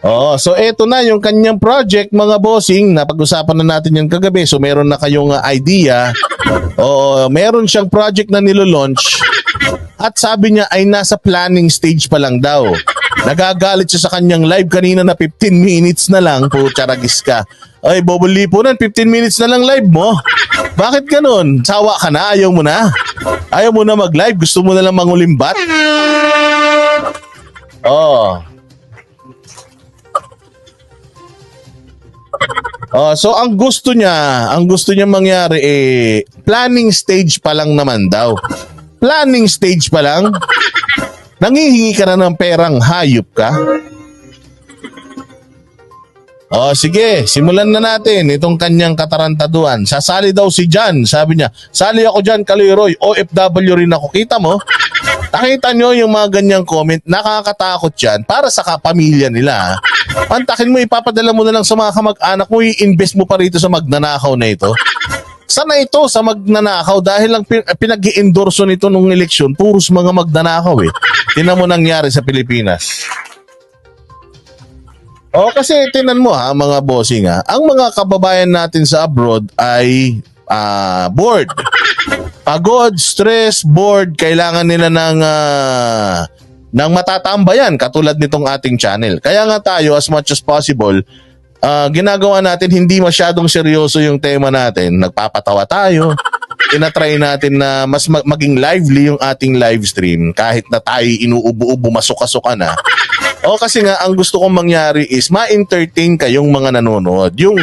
Oo, so eto na yung kanyang project mga bossing, napag-usapan na natin yan kagabi. So meron na kayong uh, idea. Oo, meron siyang project na nilo-launch. At sabi niya ay nasa planning stage pa lang daw. Nagagalit siya sa kanyang live kanina na 15 minutes na lang. Pucharagis ka. Ay, Bobo Lipunan, 15 minutes na lang live mo. Bakit ganun? Sawa ka na? Ayaw mo na? Ayaw mo na mag-live? Gusto mo na lang mangulimbat? Oh. Oh, so ang gusto niya, ang gusto niya mangyari eh planning stage pa lang naman daw. Planning stage pa lang. Nangihingi ka na ng perang hayop ka. Oh, sige, simulan na natin itong kanyang katarantaduan. Sasali daw si Jan, sabi niya. Sali ako Jan Kaliroy, OFW rin ako. Kita mo? Nakita nyo yung mga ganyang comment, nakakatakot yan para sa kapamilya nila. Pantakin mo, ipapadala mo na lang sa mga kamag-anak mo, i-invest mo pa rito sa magnanakaw na ito. Sana ito sa magnanakaw dahil lang pin- pinag-i-endorso nito nung eleksyon, puros mga magnanakaw eh. Tinan mo nangyari sa Pilipinas. O kasi tinan mo ha mga bossing ha, ang mga kababayan natin sa abroad ay ah, bored. Pagod, stress, bored, kailangan nila ng ah, ng matatambayan katulad nitong ating channel. Kaya nga tayo as much as possible ah, ginagawa natin hindi masyadong seryoso yung tema natin. Nagpapatawa tayo. Tinatry natin na mas ma- maging lively yung ating live stream kahit na tayo inuubo-ubo masuka-suka na. O kasi nga ang gusto kong mangyari is ma-entertain kayong mga nanonood. Yung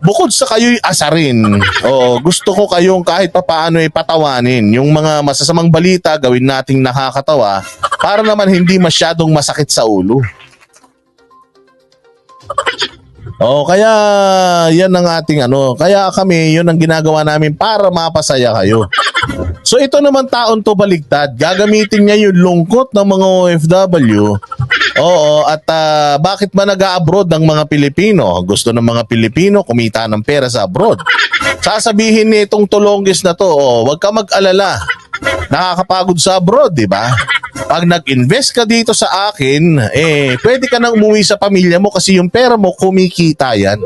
bukod sa kayo'y asarin, o gusto ko kayong kahit papaano ay patawanin. Yung mga masasamang balita gawin nating nakakatawa para naman hindi masyadong masakit sa ulo. Oh, kaya yan ang ating ano. Kaya kami, yun ang ginagawa namin para mapasaya kayo. So ito naman taon to baligtad. Gagamitin niya yung lungkot ng mga OFW. Oo, at ah, bakit ba nag-abroad ang mga Pilipino? Gusto ng mga Pilipino kumita ng pera sa abroad. Sasabihin ni itong tulongis na to, oh, wag ka mag-alala. Nakakapagod sa abroad, di ba? Pag nag-invest ka dito sa akin, eh, pwede ka nang umuwi sa pamilya mo kasi yung pera mo kumikita yan.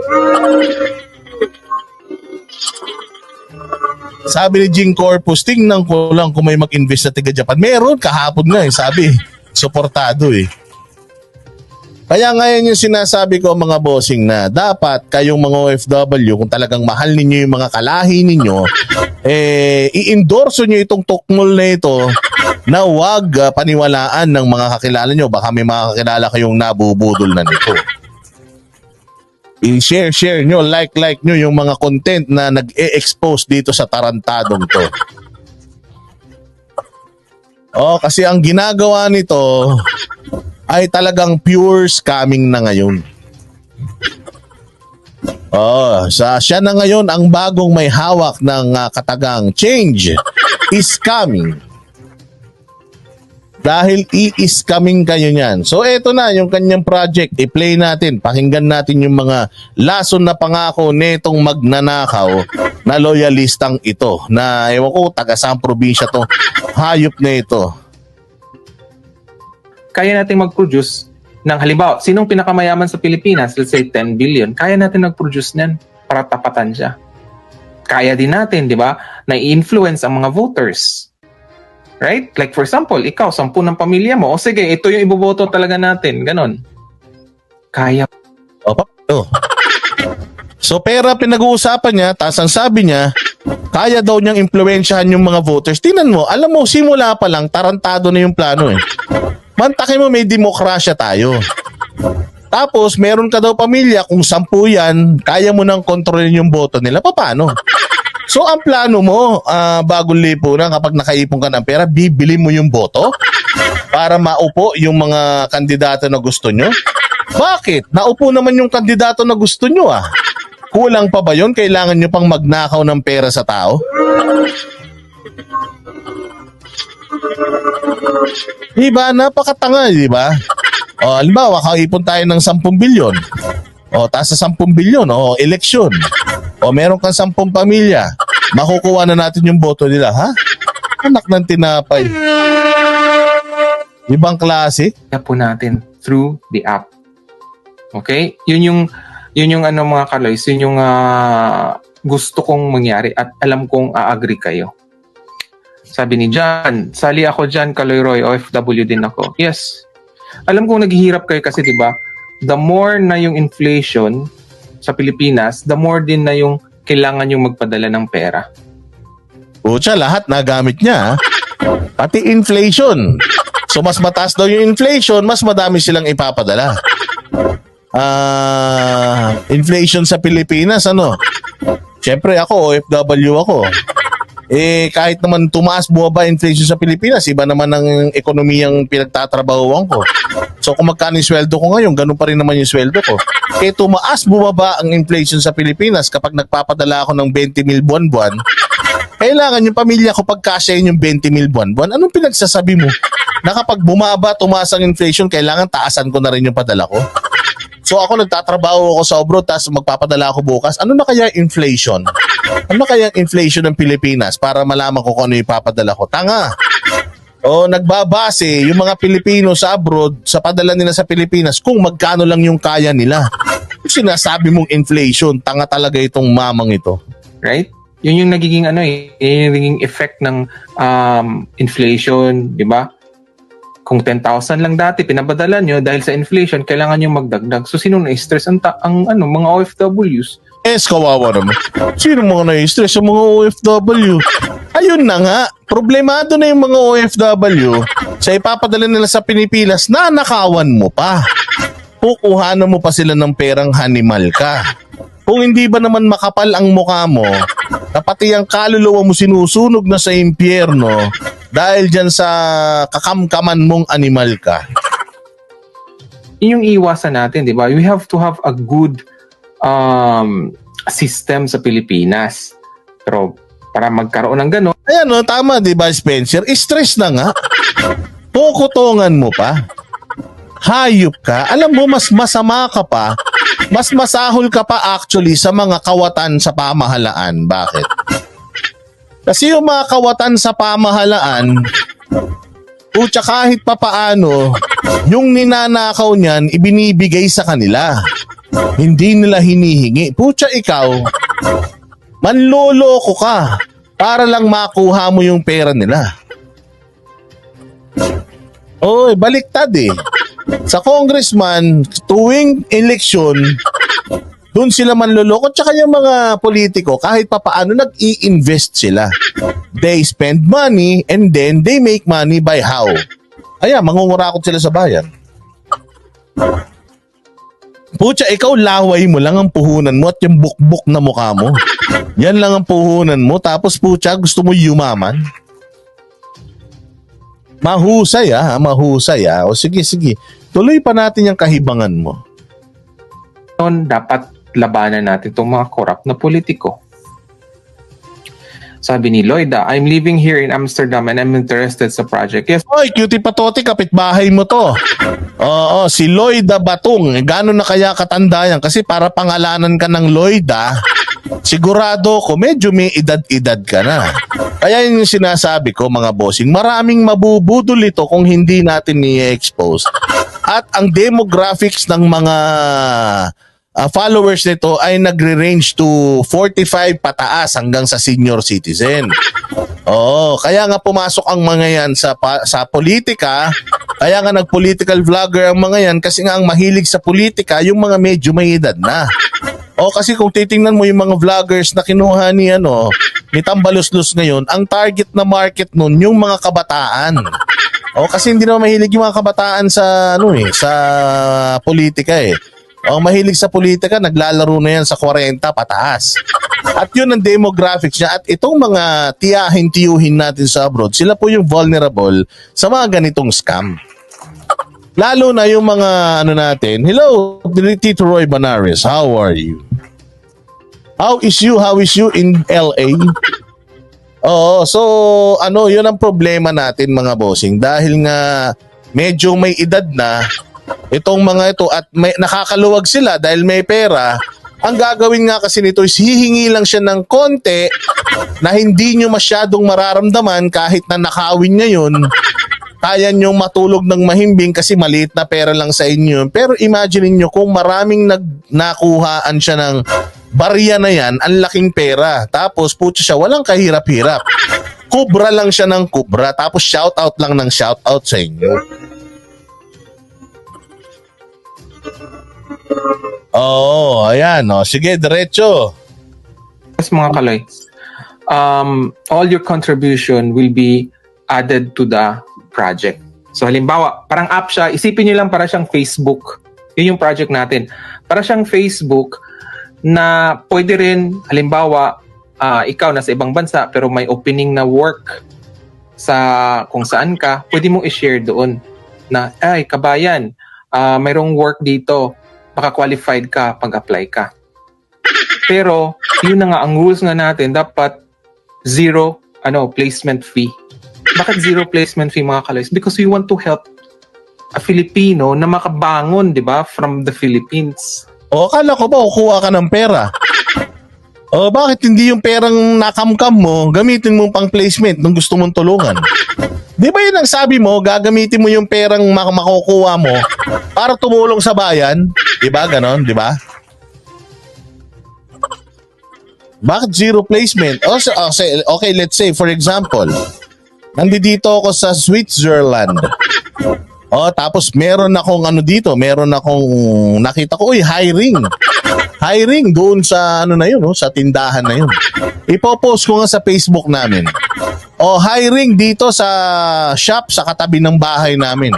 Sabi ni Jing Corpus, tingnan ko lang kung may mag-invest sa tiga Japan. Meron, kahapon nga eh, sabi. Suportado eh. Kaya ngayon yung sinasabi ko mga bossing na dapat kayong mga OFW kung talagang mahal ninyo yung mga kalahi ninyo, eh, i-endorso nyo itong tukmol na ito na wag ah, paniwalaan ng mga kakilala nyo. Baka may mga kakilala kayong nabubudol na nito. I-share, share nyo, like, like nyo yung mga content na nag-e-expose dito sa tarantadong to. Oh, kasi ang ginagawa nito ay talagang pure scamming na ngayon. Oh, sa siya na ngayon ang bagong may hawak ng ah, katagang change is coming. Dahil i-scamming kayo niyan. So eto na yung kanyang project, i-play natin, pakinggan natin yung mga lason na pangako netong magnanakaw na loyalistang ito na ewan ko taga saan probinsya to hayop na ito. Kaya natin mag-produce ng halimbawa, sinong pinakamayaman sa Pilipinas, let's say 10 billion, kaya natin mag-produce niyan para tapatan siya. Kaya din natin, di ba, na i-influence ang mga voters. Right? Like for example, ikaw, sampu ng pamilya mo, o sige, ito yung iboboto talaga natin, ganon. Kaya Opo. Oh. So pera pinag-uusapan niya, tapos ang sabi niya, kaya daw niyang impluwensyahan yung mga voters. Tingnan mo, alam mo, simula pa lang, tarantado na yung plano eh. Mantakin mo, may demokrasya tayo. Tapos, meron ka daw pamilya, kung sampu yan, kaya mo nang kontrolin yung boto nila, paano? So, ang plano mo, ah, bagong lipunan, kapag nakaipon ka ng pera, bibili mo yung boto para maupo yung mga kandidato na gusto nyo? Bakit? Naupo naman yung kandidato na gusto nyo ah. Kulang pa ba yun? Kailangan nyo pang magnakaw ng pera sa tao? Diba? Napakatanga, di ba? O, halimbawa, kaipon tayo ng 10 bilyon. O, taas sa 10 bilyon, o, eleksyon. O, meron kang 10 pamilya. Makukuha na natin yung boto nila, ha? Anak ng tinapay. Ibang klase? po natin through the app. Okay? Yun yung yun yung ano mga kaloys, yun yung ah, gusto kong mangyari at alam kong a-agree kayo. Sabi ni John, sali ako dyan, Kaloy OFW din ako. Yes. Alam kong naghihirap kayo kasi 'di ba? The more na yung inflation sa Pilipinas, the more din na yung kailangan yung magpadala ng pera. Pucha, lahat nagamit niya. Pati inflation. So mas mataas daw yung inflation, mas madami silang ipapadala. Ah, inflation sa Pilipinas ano? Siyempre ako OFW ako. Eh kahit naman tumaas bumaba inflation sa Pilipinas, iba naman ang ekonomiyang pinagtatrabahuan ko. So kung magkano yung sweldo ko ngayon, ganun pa rin naman yung sweldo ko. Eh tumaas bumaba ang inflation sa Pilipinas kapag nagpapadala ako ng 20 mil buwan-buwan, kailangan yung pamilya ko pagkasyahin yung 20 mil buwan-buwan. Anong pinagsasabi mo? Na kapag bumaba, tumaas ang inflation, kailangan taasan ko na rin yung padala ko? So ako nagtatrabaho ako sa abroad tapos magpapadala ako bukas. Ano na kaya inflation? Ano na kaya inflation ng Pilipinas para malaman ko kung ano yung ipapadala ko? Tanga! O nagbabase yung mga Pilipino sa abroad sa padala nila sa Pilipinas kung magkano lang yung kaya nila. Kung sinasabi mong inflation, tanga talaga itong mamang ito. Right? Yun yung nagiging ano eh, yun yung nagiging effect ng um, inflation, di ba? Kung 10,000 lang dati pinabadala nyo dahil sa inflation, kailangan nyo magdagdag. So sino na-stress ang, ta- ang ano, mga OFWs? Es, kawawa naman. Sino mga na-stress sa mga OFW? Ayun na nga, problemado na yung mga OFW sa ipapadala nila sa Pilipinas na nakawan mo pa. Kukuhanan mo pa sila ng perang hanimal ka. Kung hindi ba naman makapal ang mukha mo, na pati ang kaluluwa mo sinusunog na sa impyerno dahil dyan sa kakamkaman mong animal ka. Yun yung iwasan natin, di ba? We have to have a good um, system sa Pilipinas. Pero para magkaroon ng gano'n, Ayan no, tama di ba Spencer? Stress na nga. Pukutungan mo pa. Hayop ka. Alam mo, mas masama ka pa. Mas masahol ka pa actually sa mga kawatan sa pamahalaan. Bakit? Kasi yung mga kawatan sa pamahalaan, Pucha kahit pa paano, yung ninanakaw niyan, ibinibigay sa kanila. Hindi nila hinihingi. Pucha ikaw, manloloko ka para lang makuha mo yung pera nila. Oy, baliktad eh. Sa congressman, tuwing eleksyon, doon sila manloloko. Tsaka yung mga politiko, kahit pa paano, nag-i-invest sila. They spend money and then they make money by how? Ayan, mangungurakot sila sa bayan. Pucha, ikaw laway mo lang ang puhunan mo at yung bukbuk na mukha mo. Yan lang ang puhunan mo. Tapos pucha, gusto mo yumaman. Mahusay ah, mahusay ah. O sige, sige. Tuloy pa natin yung kahibangan mo. dapat labanan natin itong mga corrupt na politiko. Sabi ni Lloyda, I'm living here in Amsterdam and I'm interested sa project. Yes, Oy, cutie patote, kapitbahay mo to. Oo, si Lloyda Batong. Gano'n na kaya katanda yan? Kasi para pangalanan ka ng Lloyda, sigurado ko medyo may edad-edad ka na. Kaya yun yung sinasabi ko mga bossing, maraming mabubudol ito kung hindi natin i-expose. At ang demographics ng mga ah, followers nito ay nagre-range to 45 pataas hanggang sa senior citizen. Oo, kaya nga pumasok ang mga yan sa sa politika. Kaya nga nag-political vlogger ang mga yan kasi nga ang mahilig sa politika yung mga medyo may edad na. O kasi kung titingnan mo yung mga vloggers na kinuha ni ano, ni Tambaluslos ngayon, ang target na market nun yung mga kabataan. O kasi hindi naman mahilig yung mga kabataan sa ano eh, sa politika eh. Ang mahilig sa politika, naglalaro na yan sa 40 pataas. At yun ang demographics niya. At itong mga tiyahin-tiyuhin natin sa abroad, sila po yung vulnerable sa mga ganitong scam. Lalo na yung mga ano natin. Hello, Tito Roy Banares. How are you? How is you? How is you in LA? Oo, so ano, yun ang problema natin mga bossing. Dahil nga medyo may edad na itong mga ito at may, nakakaluwag sila dahil may pera. Ang gagawin nga kasi nito is hihingi lang siya ng konti na hindi nyo masyadong mararamdaman kahit na nakawin niya yun kaya nyo matulog ng mahimbing kasi maliit na pera lang sa inyo. Pero imagine nyo kung maraming nag nakuhaan siya ng barya na yan, ang laking pera. Tapos putya siya, walang kahirap-hirap. Kubra lang siya ng kubra. Tapos shout out lang ng shout out sa inyo. Oo, oh, ayan. Oh. Sige, diretso. Yes, mga kaloy. Um, all your contribution will be added to the project. So halimbawa, parang app siya, isipin niyo lang para siyang Facebook. Yun yung project natin. Para siyang Facebook na pwede rin, halimbawa, ah, ikaw nasa ibang bansa pero may opening na work sa kung saan ka, pwede mong i-share doon na, ay, kabayan, ah, mayroong work dito, baka qualified ka pag-apply ka. Pero, yun na nga, ang rules nga natin, dapat zero ano placement fee. Bakit zero placement fee mga kaloys? Because we want to help a Filipino na makabangon, di ba, from the Philippines. O, akala ko ba kukuha ka ng pera? O, bakit hindi yung perang nakamkam mo, gamitin mo pang placement nung gusto mong tulungan? Di ba yun ang sabi mo, gagamitin mo yung perang mak- makukuha mo para tumulong sa bayan? Di ba ganon, di ba? Bakit zero placement? O, so- o, say- okay, let's say, for example, nandito ako sa Switzerland. Oh, tapos meron akong ano dito, meron akong nakita ko, uy, hiring. Hiring doon sa ano na yun, oh, sa tindahan na yun. Ipopost ko nga sa Facebook namin. Oh, hiring dito sa shop sa katabi ng bahay namin.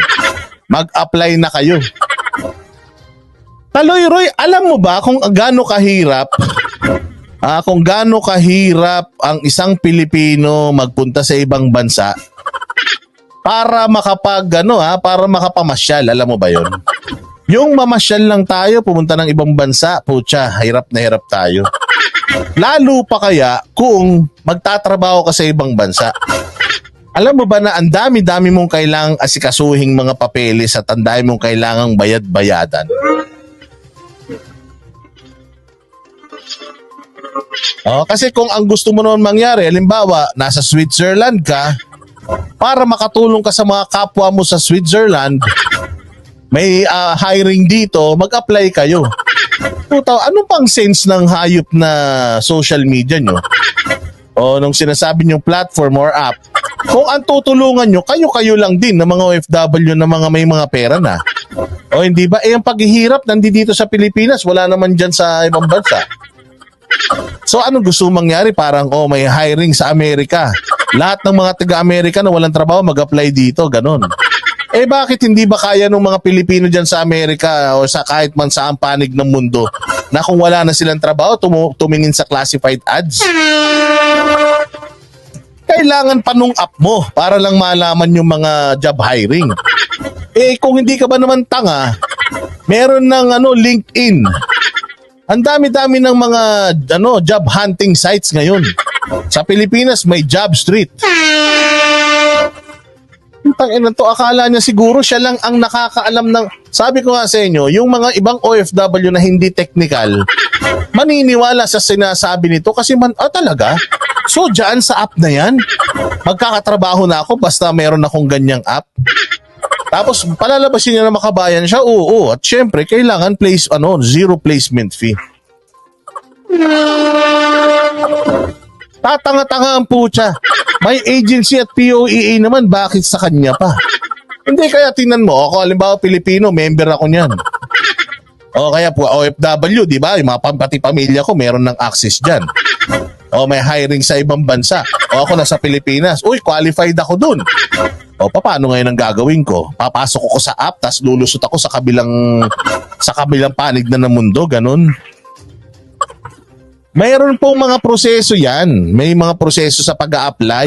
Mag-apply na kayo. Taloy Roy, alam mo ba kung gaano kahirap ah, kung gaano kahirap ang isang Pilipino magpunta sa ibang bansa para makapag ano ha, para makapamasyal, alam mo ba 'yon? Yung mamasyal lang tayo, pumunta ng ibang bansa, putya, hirap na hirap tayo. Lalo pa kaya kung magtatrabaho ka sa ibang bansa. Alam mo ba na ang dami-dami mong kailangang asikasuhing mga papeles at ang dami mong kailangang bayad-bayadan? Oh, kasi kung ang gusto mo noon mangyari, halimbawa, nasa Switzerland ka, para makatulong ka sa mga kapwa mo sa Switzerland, may ah, hiring dito, mag-apply kayo. Puta, ano pang sense ng hayop na social media nyo? O nung sinasabi nyo platform or app, kung ang tutulungan nyo, kayo-kayo lang din ng mga OFW na mga may mga pera na. O hindi ba? Eh, ang paghihirap nandito sa Pilipinas, wala naman dyan sa ibang bansa. So anong gusto mangyari? Parang, oh, may hiring sa Amerika. Lahat ng mga taga-Amerika na walang trabaho, mag-apply dito, ganun. Eh bakit hindi ba kaya ng mga Pilipino dyan sa Amerika o sa kahit man saan panig ng mundo na kung wala na silang trabaho, tumu- tumingin sa classified ads? Kailangan pa nung app mo para lang malaman yung mga job hiring. Eh kung hindi ka ba naman tanga, meron ng ano LinkedIn. Ang dami-dami ng mga ano job hunting sites ngayon. Sa Pilipinas may Job Street. Tang ina to, akala niya siguro siya lang ang nakakaalam ng Sabi ko nga sa inyo, yung mga ibang OFW na hindi technical, maniniwala sa sinasabi nito kasi man ah talaga. So diyan sa app na 'yan, magkakatrabaho na ako basta meron akong ganyang app. Tapos palalabasin niya na makabayan siya. Oo, at syempre kailangan place ano, zero placement fee. Tatanga-tanga ang putya. May agency at POEA naman, bakit sa kanya pa? Hindi kaya tingnan mo, ako halimbawa Pilipino, member ako niyan. O kaya po OFW, di ba? Yung mga pam- pati pamilya ko meron ng access diyan. O may hiring sa ibang bansa. O ako nasa Pilipinas. Uy, qualified ako dun. O paano ngayon ang gagawin ko? Papasok ako sa app, tas lulusot ako sa kabilang sa kabilang panig na ng mundo, ganun. Mayroon pong mga proseso yan. May mga proseso sa pag apply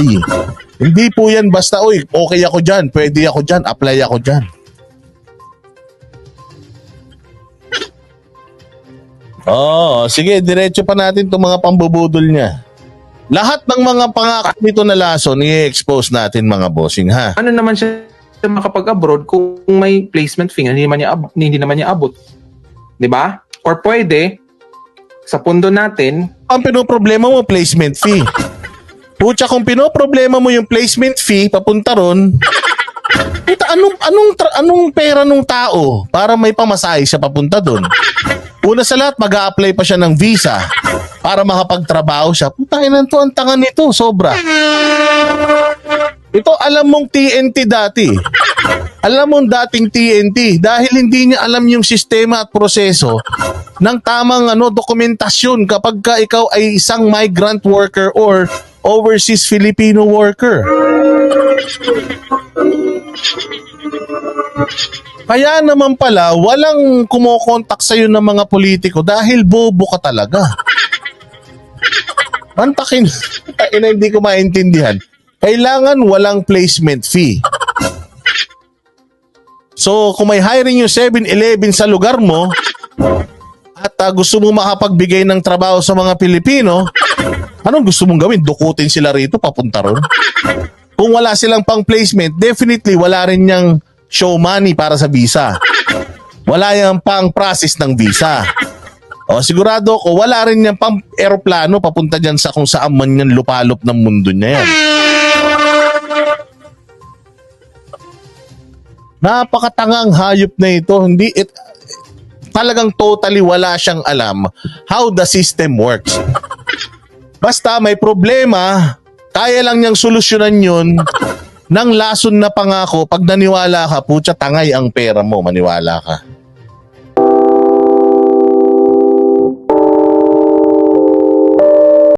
Hindi po yan basta, uy, okay ako dyan, pwede ako dyan, apply ako dyan. Oo, sige, diretso pa natin itong mga pambubudol niya. Lahat ng mga pangako nito na lason, i-expose natin mga bossing ha. Ano naman siya makapag-abroad kung may placement fee, hindi naman niya, ab- hindi naman niya abot. Di ba? Or pwede, sa pundo natin, Ang pinoproblema mo, placement fee. Pucha, kung pinoproblema mo yung placement fee, papunta ron, Puta, anong, anong, anong pera nung tao para may pamasahe siya papunta doon? Una sa lahat, mag apply pa siya ng visa para makapagtrabaho siya. Puta, inan to, ang tanga nito, sobra. Ito, alam mong TNT dati. Alam mong dating TNT dahil hindi niya alam yung sistema at proseso ng tamang ano dokumentasyon kapag ka ikaw ay isang migrant worker or overseas Filipino worker. Kaya naman pala, walang kumokontak sa'yo ng mga politiko dahil bobo ka talaga. Antakin, ina hindi ko maintindihan. Kailangan walang placement fee. So, kung may hiring yung 7-Eleven sa lugar mo, at ah, gusto mo makapagbigay ng trabaho sa mga Pilipino, anong gusto mong gawin? Dukutin sila rito, papunta ron? Kung wala silang pang placement, definitely wala rin niyang show money para sa visa. Wala yung pang process ng visa. O sigurado ko, wala rin yung pang aeroplano papunta dyan sa kung saan man yan lupalop ng mundo niya yan. Napakatangang hayop na ito. Hindi it, talagang totally wala siyang alam how the system works. Basta may problema, kaya lang niyang solusyonan yun ng lason na pangako pag naniwala ka, putya tangay ang pera mo, maniwala ka.